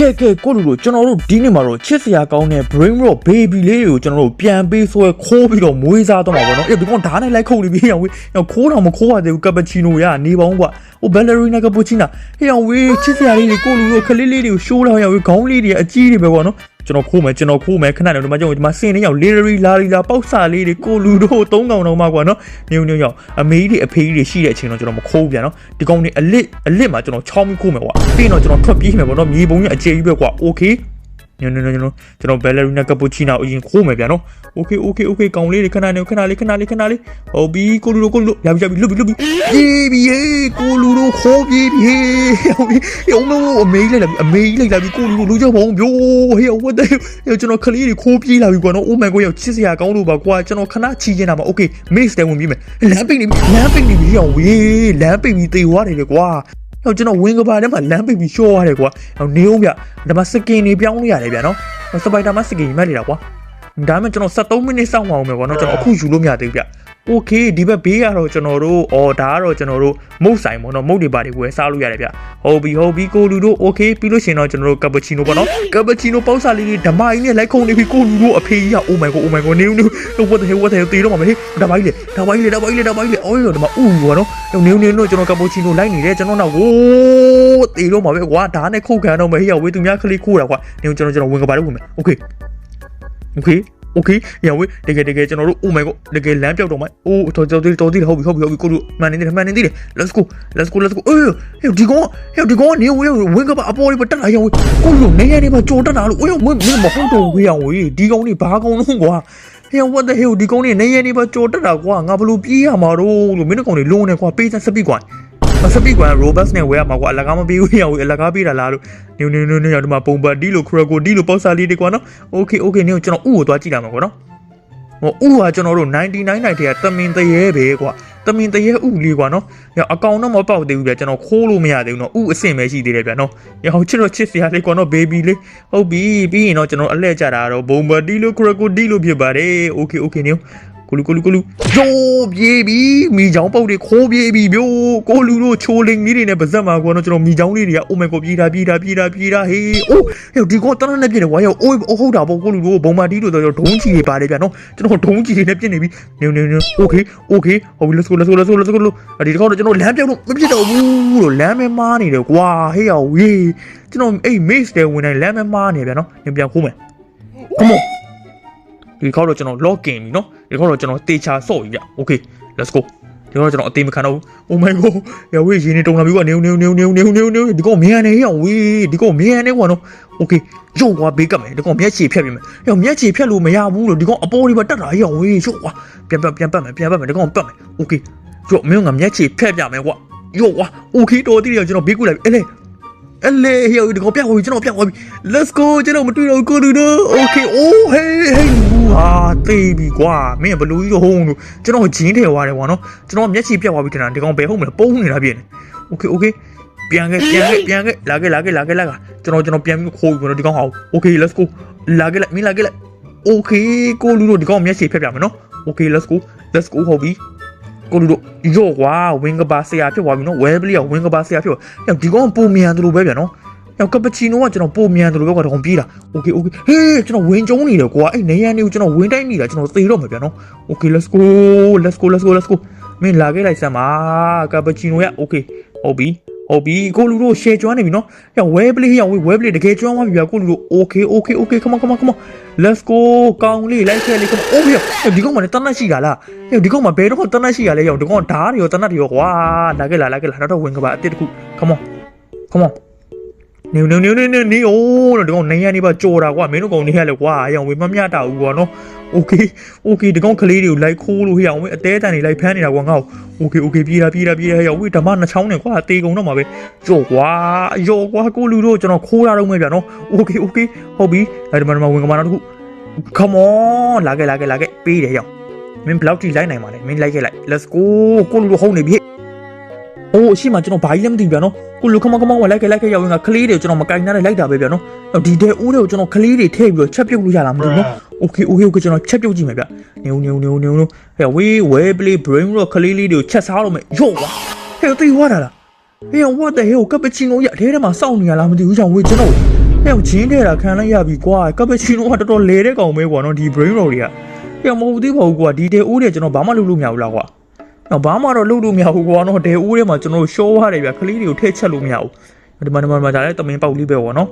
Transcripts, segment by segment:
ကဲကဲကိုလူတို့ကျွန်တော်တို့ဒီနေ့မှာတော့ချစ်စရာကောင်းတဲ့ brain rot baby လေးတွေကိုကျွန်တော်တို့ပြန်ပေးဆွဲခိုးပြီးတော့မွေးစားတော့မှာပေါ့နော်အဲ့ဒီကောင်ဓာတ်နဲ့လိုက်ခုတ်နေပြီဟောင်ဝေးဟောင်ခိုးတော့မခိုးပါသေးဘူးကပချီနိုရနေပေါင်းကွာဟိုဘယ်လရီနာကပူချီနာဟောင်ဝေးချစ်စရာလေးတွေကိုလူတို့ခလေးလေးတွေကိုရှိုးလာဟောင်ဝေးခေါင်းလေးတွေအကြီးတွေပဲပေါ့နော် ကျွန်တော်ခိုးမယ်ကျွန်တော်ခိုးမယ်ခဏနေဒီမှာကျွန်တော်ဒီမှာစင်နေရောက် literary လာလီလာပေါက်စာလေးတွေကိုလူတို့သုံးကောင်တော့မှကွာနော်ညုံညုံရောက်အမေကြီးတွေအဖေကြီးတွေရှိတဲ့အချိန်တော့ကျွန်တော်မခိုးပြန်နော်ဒီကောင်တွေအလစ်အလစ်မှာကျွန်တော်ချောင်းပြီးခိုးမယ်ကွာပြီးတော့ကျွန်တော်ထွက်ပြေးမယ်ပေါ့နော်မြေပုံကြီးအကျယ်ကြီးပဲကွာ okay ညညညညကျွန်တော်ဘယ်လရီနာကပူချီနာအရင်ခိုးမယ်ဗျာနော်โอเคโอเคโอเคကောင်းလေးတွေခဏနေခဏလေးခဏလေးခဏလေးဟုတ်ပြီကိုလူတို့ကိုလူရပြီရပြီလွတ်ပြီလွတ်ပြီပြေးပြီဟေးကိုလူတို့ခိုးပြေးပြီဟေးဟုတ်ပြီဟိုမအမေးလိုက်လာပြီအမေးလိုက်လာပြီကိုလူတို့လူကြောင့်ဘောင်းပြိုးဟေး what the hell ကျွန်တော်ခလေးတွေခိုးပြေးလာပြီကွာနော် oh my god ရောက်ချစ်စရာကောင်းလို့ပါကွာကျွန်တော်ခဏချီချင်တာပါ okay miss တယ်ဝင်ပြီမယ်လမ်းပိတ်နေပြီလမ်းပိတ်နေပြီဟောဝေးလမ်းပိတ်ပြီးတေသွားတယ်လေကွာ ဟောကျွန်တော်ဝင်းကပါထဲမှာလမ်းပိတ်ပြီးရှော့ရတယ်ကွာဟောနေအောင်ဗျဒါမှစကင်တွေပြောင်းလို့ရတယ်ဗျာနော်စပိုက်ဒါမှစကင်မှတ်နေတာကွာဒါမှကျွန်တော်73မိနစ်စောင့်အောင်မယ်ကွာနော်ကျွန်တော်အခုယူလို့မရသေးဘူးဗျ โอเคဒီဘက်ဘေးကတော့ကျွန်တော်တို့အော်ဒါကတော့ကျွန်တော်တို့မုတ်ဆိုင်ပေါ့နော်မုတ်တွေပါတွေဝယ်စားလို့ရတယ်ဗျဟုတ်ပြီဟုတ်ပြီကိုလူတို့โอเคပြီးလို့ရှိရင်တော့ကျွန်တော်တို့ကပချီနိုပေါ့နော်ကပချီနိုပေါက်စားလေးတွေဓမာကြီးနဲ့လိုက်ခုံနေပြီကိုလူတို့အဖေကြီးက oh my god oh my god နေဦးနေဦး what the hell what the hell တေတော့မှာမဟေးဓမာကြီးလေဓမာကြီးလေဓမာကြီးလေဓမာကြီးလေအော်ရောဓမာဥဘောနော်နေဦးနေဦးတို့ကျွန်တော်ကပချီနိုလိုက်နေတယ်ကျွန်တော်တော့ဝိုးတေတော့မှာပဲကွာဒါနဲ့ခုတ်ခံတော့မဟေးရဝေးသူများခလေးခိုးတာကွာနေဦးကျွန်တော်ကျွန်တော်ဝင်ကပါလို့ဝင်မယ် okay okay โอเคရဝေးတကယ်တကယ်ကျွန်တော်တို့ oh my god တကယ်လမ်းပြောက်တော့မှာအိုးတော်တော်တော်တော်ဟုတ်ပြီဟုတ်ပြီဟုတ်ပြီကိုတို့မှန်နေတယ်မှန်နေတယ် let's go let's go let's go အေးဟဲ့ဒီကောင်ဟဲ့ဒီကောင်နေဝေးဝင်ကပါအပေါ်လေးပတက်လာရဝေးကိုတို့နေရနေပါကြော်တက်တာလို့အေးမင်းမဟုတ်တော့ဝေးရဝေးဒီကောင်နေဘာကောင်လုံးကွာဟဲ့ what the hell ဒီကောင်နေနေရနေပါကြော်တက်တာကွာငါဘလို့ပြေးရမှာတော့လို့မင်းတို့ကောင်နေလုံးနေကွာပေးစစပိကွာမ စပိကွန် robust နဲ့ဝဲရမှာကွာအလကားမပေးဘူးရအောင်အလကားပေးတာလားလို့နင်းနင်းနင်းနင်းရဒီမှာပုံပတ်တီးလို့ခရကိုတီးလို့ပေါ့စာလေးတွေကွာနော် okay okay နင်းကျွန်တော်ဥကိုသွားကြည့်လာမှာကွာနော်ဟိုဥဟာကျွန်တော်တို့99နိုင်တဲ့တမင်တရေပဲကွာတမင်တရေဥလေးကွာနော်ညအကောင်တော့မပေါက်သေးဘူးဗျာကျွန်တော်ခိုးလို့မရသေးဘူးနော်ဥအဆင်ပဲရှိသေးတယ်ဗျာနော်ညဟိုချစ်တော့ချစ်စရာလေးကွာနော်ဘေဘီလေးဟုတ်ပြီပြီးရင်တော့ကျွန်တော်အလှည့်ကြတာတော့ဘုံဘတီလို့ခရကိုတီလို့ဖြစ်ပါတယ် okay okay နင်း ကိုလူကိုလူကိုလူယိုးပြေးပြီမိချောင်းပုတ်တွေခိုးပြေးပြီဗျိုးကိုလူတို့ချိုးလင်းလေးတွေနဲ့ပါဇက်မှာကွာနော်ကျွန်တော်မိချောင်းလေးတွေကအိုမဲကိုပြေးတာပြေးတာပြေးတာပြေးတာဟေးအိုးဟဲ့ဒီကောတန်းနဲ့ပြည့်တယ်ဝါရောအိုးဟုတ်တာပေါ့ကိုလူတို့ဘုံဘတီလို့ဆိုတော့ဒုံးချီတွေပါတယ်ဗျနော်ကျွန်တော်ဒုံးချီတွေနဲ့ပြည့်နေပြီနေနေနေโอเคโอเคဟုတ်ပြီ let's go let's go let's go let's go ဒီကောတော့ကျွန်တော်လမ်းပြောင်းလို့မပြစ်တော့ဘူးလို့လမ်းမဲမားနေတယ်ကွာဟေးရောဝေးကျွန်တော်အိတ် miss တယ်ဝင်တိုင်းလမ်းမဲမားနေဗျနော်ပြန်ပြန်ခိုးမယ် come on ဒီခေါက်တော့ကျွန်တော် login ပြီနော်ဒီခေါက်တော့ကျွန်တော်တေချာဆော့ပြီဗျ okay let's go ဒီတော့ကျွန်တော်အသေးမခံတော့ဘူး။ Oh my god ။ရဝေးရင်းနေတုံလာပြီကွာ။နေနေနေနေနေနေနေဒီကောင်မြန်နေရအောင်ဝေးဒီကောင်မြန်နေကွာနော်။ Okay ရုပ်ကွာဘေးကပ်မယ်ဒီကောင်မျက်ခြေဖြတ်ပြီမယ်။ရောမျက်ခြေဖြတ်လို့မရဘူးလို့ဒီကောင်အပေါ်တွေပါတက်လာရအောင်ဝေးရုပ်ကွာပြန်ပြန်ပြန်ပတ်မယ်ပြန်ပတ်မယ်ဒီကောင်ပတ်မယ်။ Okay ရုပ်မင်းကမျက်ခြေဖြတ်ပြမယ်ကွာ။ရုပ်ကွာ Okay တော်တည်ရကျွန်တော်ဘေးကူလိုက်ပြီ။အဲ့လေအဲ့လေဟိုဒီကောင်ပြတ်သွားပြီကျွန်တော်ပြတ်သွားပြီ။ Let's go ကျွန်တော်မတွေ့တော့ကိုလူတို့။ Okay oh hey hey ဟာတေးပြီကွာမင်းဘလူးကြီးတော့ဟုံးလို့ကျွန်တော်ဂျင်းထဲသွားတယ်ကွာနော်ကျွန်တော်မျက်ခြေပြတ်သွားပြီထင်တာဒီကောင်ဘယ်ဟုတ်မလဲပုံနေတာပြည့်နေ okay okay ပြန်ခဲ့ပြန်ခဲ့ပြန်ခဲ့လာခဲ့လာခဲ့လာခဲ့လာခဲ့ကျွန်တော်ကျွန်တော်ပြန်ပြီးခိုးပြီနော်ဒီကောင်ဟော okay let's go လာခဲ့လိုက်မင်းလာခဲ့လိုက် okay ကိုလူတို့ဒီကောင်မျက်ခြေဖြတ်ပြမယ်နော် okay let's go let's go ဟုတ်ပြီကိုလူတို့ရော့ကွာဝင်းကပါဆရာဖြစ်သွားပြီနော်ဝဲပလီကဝင်းကပါဆရာဖြစ်သွားဒီကောင်ပုံမြန်တယ်လို့ပဲဗျာနော် နောက်ကပချီနိုကကျွန်တော်ပုံမြန်တယ်လို့ပဲကွာတော့ပြေးတာ okay okay ဟေးကျွန်တော်ဝင်ကျုံးနေတယ်ကွာအဲ့နေရန်တွေကိုကျွန်တော်ဝင်တိုက်မိတာကျွန်တော်သေတော့မှာဗျာနော် okay let's go let's go let's go let's go မင်းလာခဲ့လိုက်စမ်းပါကပချီနိုရ okay ဟုတ်ပြီဟုတ်ပြီကိုလူတို့ share ကျွမ်းနေပြီနော်ဟဲ့ web play ဟဲ့ web play တကယ်ကျွမ်းသွားပြီဗျာကိုလူတို့ okay okay okay come on come on come on let's go ကောင်းလေးလိုက်ခဲ့လေး come on အိုးဟဲ့ဒီကောင်မလည်းတနတ်ရှိတာလားဟဲ့ဒီကောင်မဘယ်တော့တနတ်ရှိရလဲဟဲ့ဒီကောင်ဓာတ်တွေရောတနတ်တွေရောကွာလာခဲ့လာလာခဲ့လာတော့ဝင်ကပါအတစ်တခု come on come on နေနေနေနေနေနေအိုးတော့ဒီကောင်နေရနေပါကြော်တာကွာမင်းတို့ကောင်နေရလဲကွာအရောင်ဝေမမျှတာဘူးကွာနော် okay okay ဒီကောင်ကလေးတွေကိုလိုက်ခိုးလို့ဟဲ့အောင်ဝေအသေးတန်တွေလိုက်ဖမ်းနေတာကွာငါ့ကို okay okay ပြေးတာပြေးတာပြေးတာဟဲ့အောင်ဝေဓမ္မနှချောင်းနေကွာတေကုံတော့မှာပဲကြော်ကွာရော်ကွာကိုလူတို့ကျွန်တော်ခိုးတာတော့မဲ့ဗျာနော် okay okay ဟုတ်ပြီအဲဒီမှာဒီမှာဝင်ကမာနောက်တစ်ခု come on လာခဲ့လာခဲ့လာခဲ့ပေးတယ်ဟဲ့မင်းဘယ်လောက်ထိလိုက်နိုင်ပါလဲမင်းလိုက်ခဲ့လိုက် let's go ကိုလူတို့ဟုတ်နေပြီ အိုးအရှိမကျွန်တော်ဘာကြီးလည်းမသိဘူးဗျာနော်ကိုလူခမခမဝင်လိုက်ခဲ့လိုက်ခဲ့ရောက်ရင်ကကလေးတွေကျွန်တော်မကင်နိုင်လိုက်တာပဲဗျာနော်ဒီတဲ့ဦးတွေကိုကျွန်တော်ကလေးတွေထည့်ပြီးတော့ချက်ပြုတ်လို့ရလားမသိဘူးနော် okay okay okay ကျွန်တော်ချက်ပြုတ်ကြည့်မယ်ဗျနေဦးနေဦးနေဦးနေဦးဟဲ့ဝေးဝဲ play brain rock ကလေးလေးတွေကိုချက်စားလို့မယ်ရော့ကွာဟဲ့သိသွားတာလားဟဲ့ what the hell ကပချီနိုရအထဲထဲမှာစောင့်နေရလားမသိဘူးကြောင့်ဝေးကျွန်တော်ဟဲ့ဂျင်းတဲ့တာခံလိုက်ရပြီကွာကပချီနိုကတော်တော်လဲတဲ့ကောင်ပဲကွာနော်ဒီ brain roll တွေကဟဲ့မဟုတ်သေးပါဘူးကွာဒီတဲအိုးတွေကျွန်တော်ဘာမှလုပ်လို့မရဘူးလားကွာ နော်ဘာမှတော့လုပ်လို့မရဘူးကွာနော်တဲအိုးထဲမှာကျွန်တော်ရှောရတယ်ဗျခလေးတွေကိုထည့်ချက်လို့မရဘူးဒီမှာဒီမှာဒီမှာဒါလည်းတမင်ပေါက်လေးပဲကွာနော်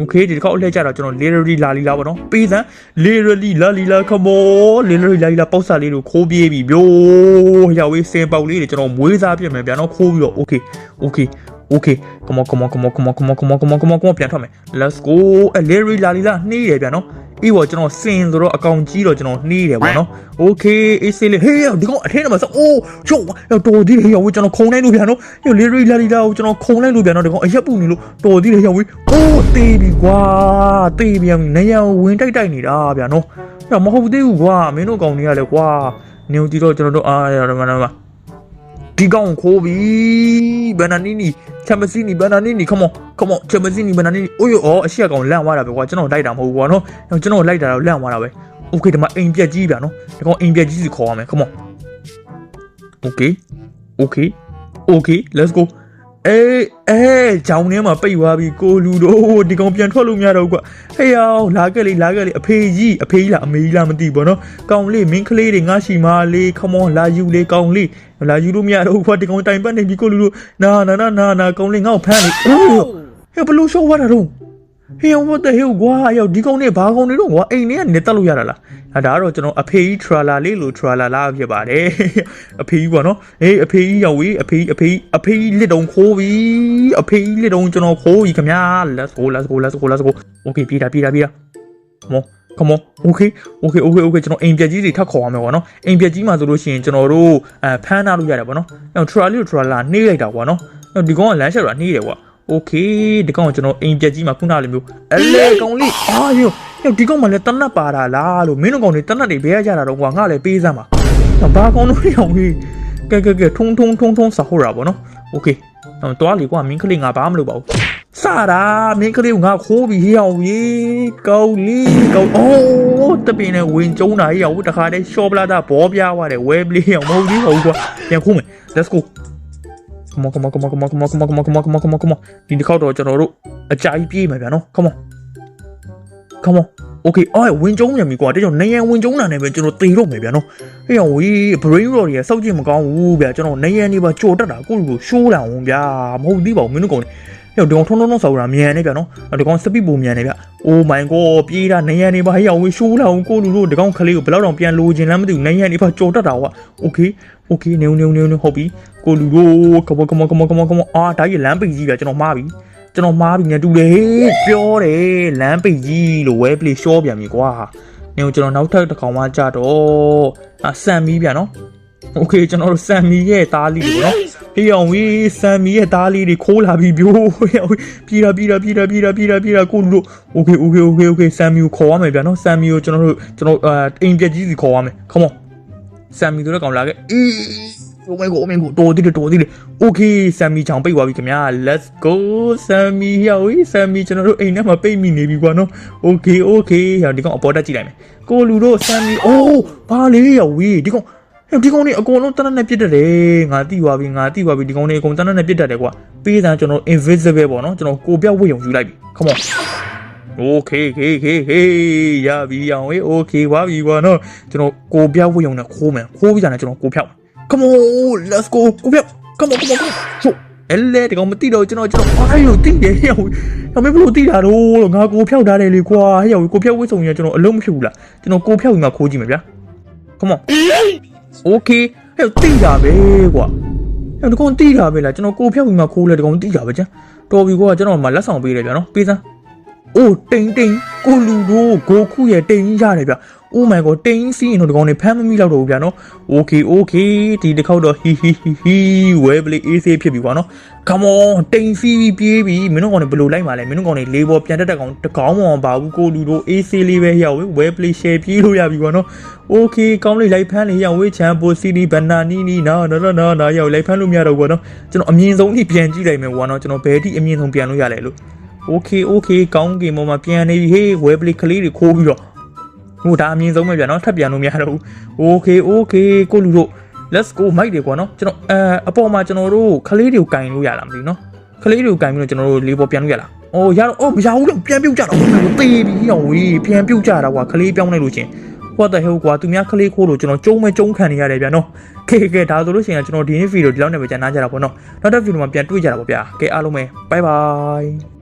Okay ဒီတစ်ခေါက်အလှည့်ကြတော့ကျွန်တော် literally လာလီလာပေါ့နော်ပေးစမ်း literally လာလီလာ come on literally လာလီလာပေါက်စာလေးကိုခိုးပြေးပြီဗျိုးရောက်ဝေးစင်ပေါက်လေးတွေကျွန်တော်မွေးစားပြစ်မယ်ဗျာနော်ခိုးပြီးတော့ okay okay okay come on come on come on come on come on come on come on come on come on ပြန်ထွက်မယ် let's go အဲ literally လာလီလာနှီးတယ်ဗျာနော်အေးပေါ့ကျွန်တော်စင်ဆိုတော့အကောင်ကြီးတော့ကျွန်တော်နှီးတယ်ပေါ့နော် okay အေးစေးလေးဟေးဒီကောင်အထင်းထဲမှာစအိုးချိုးတော်သေးတယ်ရောက်ဝေးကျွန်တော်ခုံလိုက်လို့ဗျာနော် literally လာလီလာကိုကျွန်တော်ခုံလိုက်လို့ဗျာနော်ဒီကောင်အရက်ပူနေလို့တော်သေးတယ်ရောက်ဝေးအိုးသေးပြီကွာသေးပြန်နေရဝင်တိုက်တိုက်နေတာဗျာနော်အဲ့မဟုတ်သေးဘူးကွာမင်းတို့ကောင်တွေကလည်းကွာနေဦးတီတော့ကျွန်တော်တို့အားရမနာမဒီကောင်ခိုးပြီဘန်နာနီနီ ချမ်ပစီနီဘန်နာနီနီ come on come on ချမ်ပစီနီဘန်နာနီနီအိုးရောအရှိရကောင်လန့်သွားတာပဲကွာကျွန်တော်လိုက်တာမဟုတ်ဘူးကွာနော်ကျွန်တော်လိုက်တာတော့လန့်သွားတာပဲ okay ဒီမှာအိမ်ပြက်ကြီးဗျာနော်ဒီကောင်အိမ်ပြက်ကြီးစီခေါ်ရမယ် come on okay okay okay let's go အေးအေးကြောင်ထဲမှာပိတ်သွားပြီကိုလူတို့ဒီကောင်ပြန်ထွက်လို့မရတော့ကွာဟေးအောင်လာခဲ့လေလာခဲ့လေအဖေကြီးအဖေကြီးလားအမေကြီးလားမသိဘောနော်ကောင်လေးမင်းကလေးတွေငါရှိမာလေးခမောလာယူလေကောင်လေးလာယူလို့မရတော့ကွာဒီကောင်တိုင်ပတ်နေပြီကိုလူတို့နာနာနာနာကောင်လေးငါ့ကိုဖမ်းလေဟေးဘလို့ရှော့ဝါတာတော့ ဟေး what the hell ကွာရောက်ဒီကောင်နဲ့ဘာကောင်တွေတော့ကွာအိမ်ထဲကနေတက်လို့ရတာလားအဲဒါကတော့ကျွန်တော်အဖေကြီး trailer လေးလို့ trailer လားဖြစ်ပါတယ်အဖေကြီးပေါ့နော်အေးအဖေကြီးရောက်ဝေးအဖေကြီးအဖေကြီးအဖေကြီးလက်တုံခိုးပြီအဖေကြီးလက်တုံကျွန်တော်ခိုးပြီခင်ဗျာ let's go let's go let's go let's go okay ပြေးတာပြေးတာပြေးတာ come on come on okay okay okay okay ကျွန်တော်အိမ်ပြက်ကြီးတွေထပ်ခေါ်ရမယ်ပေါ့နော်အိမ်ပြက်ကြီးမှာဆိုလို့ရှိရင်ကျွန်တော်တို့အဲဖမ်းထားလို့ရတယ်ပေါ့နော်အဲ trailer လေး trailer နှေးလိုက်တာပေါ့နော်ဒီကောင်ကလမ်းချက်တော့နှေးတယ်ကွာ okay ဒီကောင်ကကျွန်တော်အိမ်ပြက်ကြီးမှာခုနလိုမျိုးအလေကောင်လေးအာယောယောဒီကောင်မှလည်းတနတ်ပါတာလားလို့မင်းတို့ကောင်တွေတနတ်တွေဘဲရကြတာတော့ကွာငါလည်းပေးစမ်းပါဘာကောင်တို့ရောင်ကြီးကဲကဲကဲထုံထုံထုံထုံစာဟောတာပေါ့နော် okay တော့တွားလေကွာမင်းကလေးငါဘာမှမလုပ်ပါဘူးစတာမင်းကလေးကငါခိုးပြီးဟောင်ကြီးကောင်းလီကောင်းအိုးတပင်းနဲ့ဝင်ကျုံးတာဟောင်တခါတည်းရှော့ပလာတာဘောပြားသွားတယ်ဝဲပလေးဟောင်မဟုတ်ဘူးဟုတ်ကွာပြန်ခိုးမယ် let's go come on come on come on come on come on come on come on come on come on come on come on ဒီတစ်ခေါက်တော့ကျွန်တော်တို့အကြာကြီးပြေးမယ်ဗျာနော် come on come on okay အော်ဝင်ကျုံးရပြီကွာတကယ်နေရန်ဝင်ကျုံးတာနဲ့ပဲကျွန်တော်တေတော့မယ်ဗျာနော်ဟေ့ဝေး brain rot တွေကစောက်ကြည့်မကောင်းဘူးဗျာကျွန်တော်နေရန်နေပါကြော်တက်တာကိုယ့်လူကိုရှိုးလာအောင်ဗျာမဟုတ်သေးပါဘူးမင်းတို့ကောင် ဟဲ့ဒီကောင်ထုံထုံထုံဆောက်တာမြန်နေဗျာနော်ဒီကောင်စပစ်ပုံမြန်နေဗျ Oh my god ပြေးတာနေရန်နေပါဟေ့ဝေးရှိုးလာအောင်ကိုယ့်လူတို့ဒီကောင်ကလေးကိုဘယ်တော့တောင်ပြန်လိုချင်လမ်းမသိဘူးနေရန်နေပါကြော်တက်တာကွာ okay okay နေနေနေနေဟုတ်ပြီကိုလူတို့ကမကမကမကမကမအာဒါကြီးလမ်းပိတ်ကြီးဗျာကျွန်တော်မှားပြီကျွန်တော်မှားပြီညတူတယ်ဟေးပြောတယ်လမ်းပိတ်ကြီးလို့ဝဲပလေးရှော့ပြန်ပြီကွာနေကျွန်တော်နောက်ထပ်တစ်ကောင်မှကြတော့အဆန်မီးဗျာနော် โอเคကျွန်တော်တို့ဆန်မီရဲ့သားလေးတွေနော်ဟေးအောင်ဝေးဆန်မီရဲ့သားလေးတွေခိုးလာပြီဗျိုးဟေးအောင်ပြေးတာပြေးတာပြေးတာပြေးတာပြေးတာပြေးတာကိုလူတို့โอเคโอเคโอเคโอเคဆန်မီကိုခေါ်ရမယ်ဗျာနော်ဆန်မီကိုကျွန်တော်တို့ကျွန်တော်အာအိမ်ပြက်ကြီးစီခေါ်ရမယ် come on ဆမ်မီတို့လည်းကောင်လာခဲ့အေး Oh my god oh my god တော်သေးတယ်တော်သေးတယ် Okay ဆမ်မီချောင်ပိတ်သွားပြီခင်ဗျာ Let's go ဆမ်မီဟောဝေးဆမ်မီကျွန်တော်တို့အိမ်ထဲမှာပိတ်မိနေပြီကွာနော် Okay okay ဟောဒီကောင်အပေါ်တက်ကြည့်လိုက်မယ်ကိုလူတို့ဆမ်မီအိုးဘာလေးဟောဝေးဒီကောင်ဟဲ့ ဒီကောင်နေအကုန်လုံးတနက်နဲ့ပြစ်တတ်တယ်ငါတိသွားပြီငါတိသွားပြီဒီကောင်နေအကုန်တနက်နဲ့ပြစ်တတ်တယ်ကွာပေးစမ်းကျွန်တော် invisible ပေါ့နော်ကျွန်တော်ကိုပြောက်ဝေ့ရုံယူလိုက်ပြီ come on okay okay okay hey ရပြီအောင်ဝေး okay ပါပြီကွာနော်ကျွန်တော်ကိုပြောက်ဝေ့ရုံနဲ့ခိုးမယ်ခိုးပြီးတာနဲ့ကျွန်တော်ကိုဖြောက် come on let's go ကိုပြောက် come on come on come on ချို့အဲ့လေဒီကောင်မတိတော့ကျွန်တော်ကျွန်တော်အားရုံတိတယ်ဟဲ့ဟိုမမေဘလို့တိတာတော့လို့ငါကိုဖြောက်ထားတယ်လေကွာဟဲ့ဟိုကိုဖြောက်ဝစ်ဆောင်ရကျွန်တော်အလုံးမဖြစ်ဘူးလားကျွန်တော်ကိုဖြောက်ရင်မှခိုးကြည့်မယ်ဗျာ come on okay ဟဲ့တိတာပဲကွာဟဲ့ဒီကောင်တိတာပဲလားကျွန်တော်ကိုဖြောက်ရင်မှခိုးလဲဒီကောင်တိတာပဲကျန်တော်ပြီကွာကျွန်တော်မှလက်ဆောင်ပေးတယ်ဗျာနော်ပေးစမ်း အိုးတိန်တိန်ကိုလူတို့ဂိုခုရဲ့တိန်ကြီးရတယ်ဗျ။ Oh my god တိန်စီးရင်တော့ဒီကောင်နေဖမ်းမမိတော့တော့ဘူးဗျာနော်။ Okay okay ဒီတစ်ခေါက်တော့ဟီဟီဟီဟီဝဲပလေးအေးဆေးဖြစ်ပြီကွာနော်။ Come on တိန်စီးပြီးပြေးပြီမင်းတို့ကောင်နေဘယ်လိုလိုက်မှာလဲမင်းတို့ကောင်နေလေးပေါ်ပြန်တက်တက်ကောင်တကောင်းမှမပါဘူးကိုလူတို့အေးဆေးလေးပဲရအောင်ဝဲပလေး share ပြေးလို့ရပြီကွာနော်။ Okay ကောင်းလေးလိုက်ဖမ်းလေးရအောင်ဝေးချန်ပိုစီနီဘန်နာနီနီနာနာနာနာရောက်လိုက်ဖမ်းလို့မရတော့ဘူးကွာနော်။ကျွန်တော်အမြင့်ဆုံးထိပြန်ကြည့်လိုက်မယ်ကွာနော်ကျွန်တော်ဘယ်ထိအမြင့်ဆုံးပြန်လို့ရလဲလို့ okay okay ကောင်းကင်ပေါ်မှာပြန်နေပြီဟေးဝဲပလီကလေးတွေခိုးပြီးတော့ဟိုဒါအမြင်ဆုံးပဲဗျာနော်ထပ်ပြန်လို့မရတော့ဘူး okay okay ကိုလူတို့ let's go မိုက်တယ်ကွာနော်ကျွန်တော်အဲအပေါ်မှာကျွန်တော်တို့ကလေးတွေကိုကင်လို့ရလားမသိဘူးနော်ကလေးတွေကိုကင်ပြီးတော့ကျွန်တော်တို့လေးပေါ်ပြန်လို့ရလားအော်ရတော့အော်မရဘူးတော့ပြန်ပြုတ်ကြတော့ဟိုတေးပြီးအောင်ဝေးပြန်ပြုတ်ကြတာကွာခလေးပြောင်းလိုက်လို့ချင်း what the hell ကွာသူများခလေးခိုးလို့ကျွန်တော်ကျုံးမဲကျုံးခံနေရတယ်ဗျာနော်ကဲကဲဒါဆိုလို့ရှိရင်ကျွန်တော်ဒီနေ့ဗီဒီယိုဒီလောက်နဲ့ပဲကြာနာကြတာပေါ့နော်နောက်တဲ့ဗီဒီယိုမှာပြန်တွေ့ကြတာပေါ့ဗျာကဲအားလုံးပဲ bye bye